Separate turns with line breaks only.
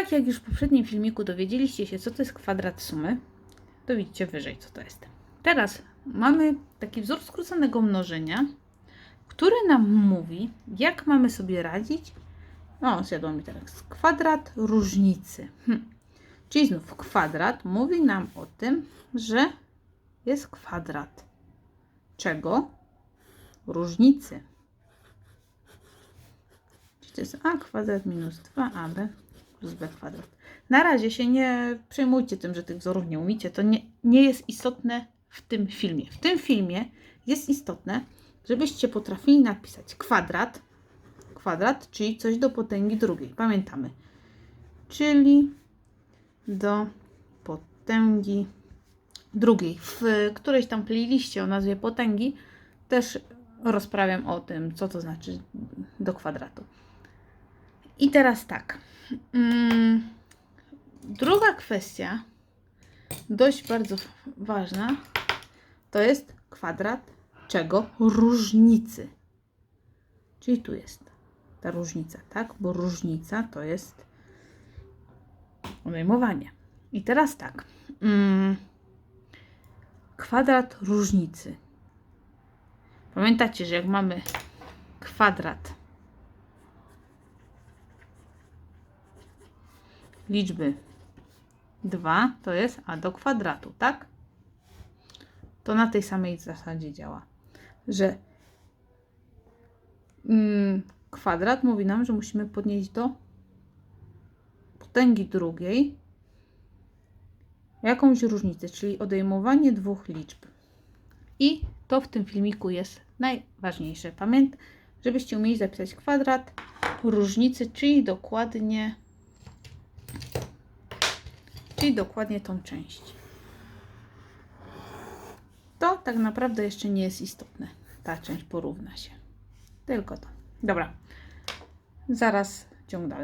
tak jak już w poprzednim filmiku dowiedzieliście się, co to jest kwadrat sumy, to widzicie wyżej, co to jest. Teraz mamy taki wzór skróconego mnożenia, który nam mówi, jak mamy sobie radzić. O, zjadło mi teraz kwadrat różnicy. Hm. Czyli znów kwadrat mówi nam o tym, że jest kwadrat. Czego? Różnicy. Czyli to jest a kwadrat minus 2ab plus b kwadrat. Na razie się nie przejmujcie tym, że tych wzorów nie umiecie. To nie, nie jest istotne w tym filmie. W tym filmie jest istotne, żebyście potrafili napisać kwadrat, kwadrat, czyli coś do potęgi drugiej. Pamiętamy. Czyli do potęgi drugiej. W którejś tam playliście o nazwie potęgi też rozprawiam o tym, co to znaczy do kwadratu. I teraz tak. Mm, druga kwestia, dość bardzo ważna, to jest kwadrat czego? Różnicy. Czyli tu jest ta różnica, tak? Bo różnica to jest odejmowanie. I teraz tak. Mm, kwadrat różnicy. Pamiętacie, że jak mamy kwadrat liczby 2, to jest a do kwadratu, tak? To na tej samej zasadzie działa, że mm, kwadrat mówi nam, że musimy podnieść do potęgi drugiej jakąś różnicę, czyli odejmowanie dwóch liczb. I to w tym filmiku jest najważniejsze. Pamięt, żebyście umieli zapisać kwadrat różnicy, czyli dokładnie czyli dokładnie tą część. To tak naprawdę jeszcze nie jest istotne. Ta część porówna się. Tylko to. Dobra. Zaraz ciąg dalszy.